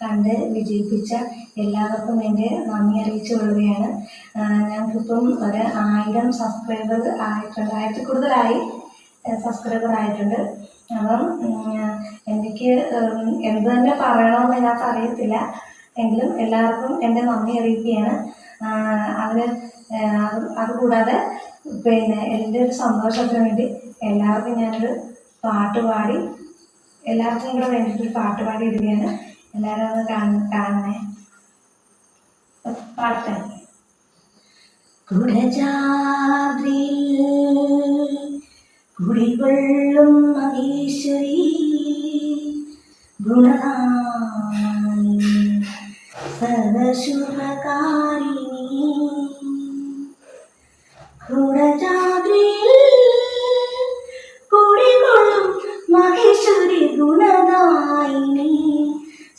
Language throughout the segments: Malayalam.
കണ്ട് വിജയിപ്പിച്ച എല്ലാവർക്കും എന്റെ നന്ദി അറിയിച്ചു കൊള്ളുകയാണ്. ഞങ്ങൾക്കിപ്പം ഒരു ആയിരം സബ്സ്ക്രൈബർ ആയിട്ടുണ്ട്. ആയിരത്തി കൂടുതലായി സബ്സ്ക്രൈബർ ആയിട്ടുണ്ട്. അപ്പം എനിക്ക് എന്ത് തന്നെ പറയണമെന്ന് ഇതിനകത്ത് അറിയത്തില്ല. എങ്കിലും എല്ലാവർക്കും എന്റെ നന്ദി അറിയിക്കുകയാണ്. അത് അതുകൂടാതെ പിന്നെ എന്റെ ഒരു സന്തോഷത്തിന് വേണ്ടി എല്ലാവർക്കും ഞാനൊരു പാട്ട് പാടി എല്ലാവർക്കും കൂടെ വേണ്ടിയിട്ടൊരു പാട്ട് പാടി ഇടുകയാണ്. എല്ലാവരും ഒന്ന് കാണ കാണണേ പാട്ടെ കുടജാദ്രിയിൽ കുടികൊള്ളും മഹേശ്വരി ഗുണനായി സർവശുഭകാരിണി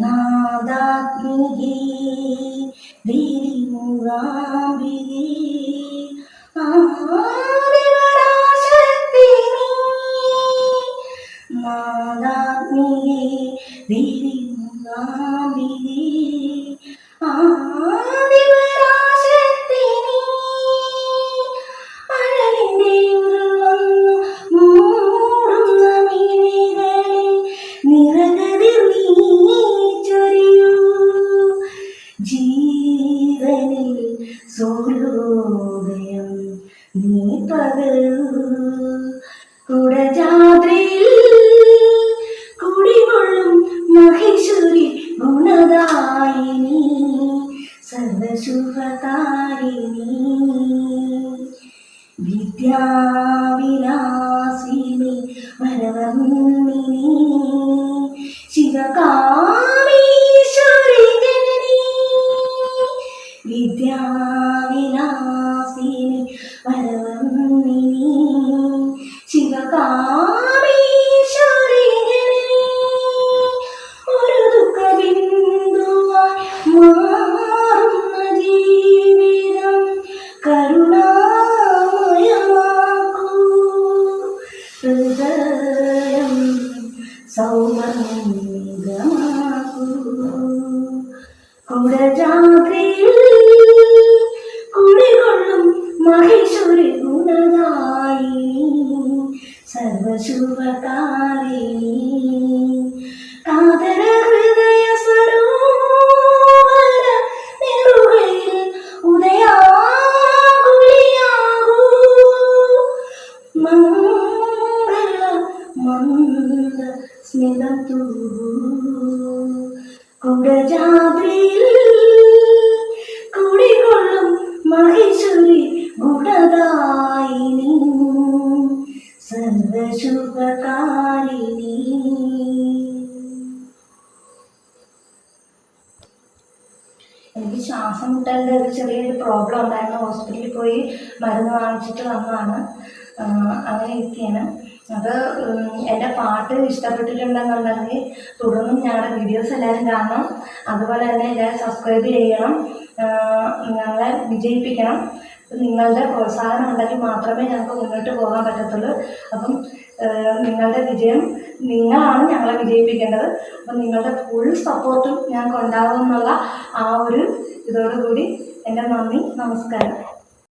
நாதாத்மிகி வீரி முராம்பிகி ஆதிவராசக்தி நாதாத்மிகி வீரி முராம்பிகி നീ പകരൂ കുടജാദ്രിയിൽ കുടികൊള്ളും മഹേശ്വരി ഗുണദായിനി സർവശുഭകാരിണി വിദ്യാവിലാസിനി വരവർണിനി വിദ്യാവിലാസിനി വരവർണിനി ശിവകാമീശ്വരി ഗുണദായിനി സർവശുഭകാരിണി. കാതര ഹൃദയ സരോവര നെറുകയിൽ ഉദയാകുലിയാകൂ. മംഗള മന്ദ സ്മിതത്തു കുടജാദ്രിയിൽ എനിക്ക് ശ്വാസം മുട്ടലിന്റെ ഒരു ചെറിയൊരു പ്രോബ്ലം ഉണ്ടായിരുന്നു. ഹോസ്പിറ്റലിൽ പോയി മരുന്ന് വാങ്ങിച്ചിട്ട് വന്നതാണ്. അങ്ങനെ ഇരിക്കുകയാണ് അത് എന്റെ പാട്ട് ഇഷ്ടപ്പെട്ടിട്ടുണ്ടെന്നുണ്ടെങ്കിൽ തുടർന്നും ഞങ്ങളുടെ വീഡിയോസ് എല്ലാവരും കാണണം. അതുപോലെ തന്നെ എല്ലാവരും സബ്സ്ക്രൈബ് ചെയ്യണം. ഞങ്ങളെ വിജയിപ്പിക്കണം. നിങ്ങളുടെ പ്രോത്സാഹനം ഉണ്ടെങ്കിൽ മാത്രമേ ഞങ്ങൾക്ക് മുന്നോട്ട് പോകാൻ പറ്റത്തുള്ളൂ. അപ്പം നിങ്ങളുടെ വിജയം നിങ്ങളാണ് ഞങ്ങളെ വിജയിപ്പിക്കേണ്ടത്. അപ്പം നിങ്ങളുടെ ഫുൾ സപ്പോർട്ടും ഞങ്ങൾക്ക് ഉണ്ടാകുമെന്നുള്ള ആ ഒരു ഇതോടുകൂടി എന്റെ നന്ദി നമസ്കാരം.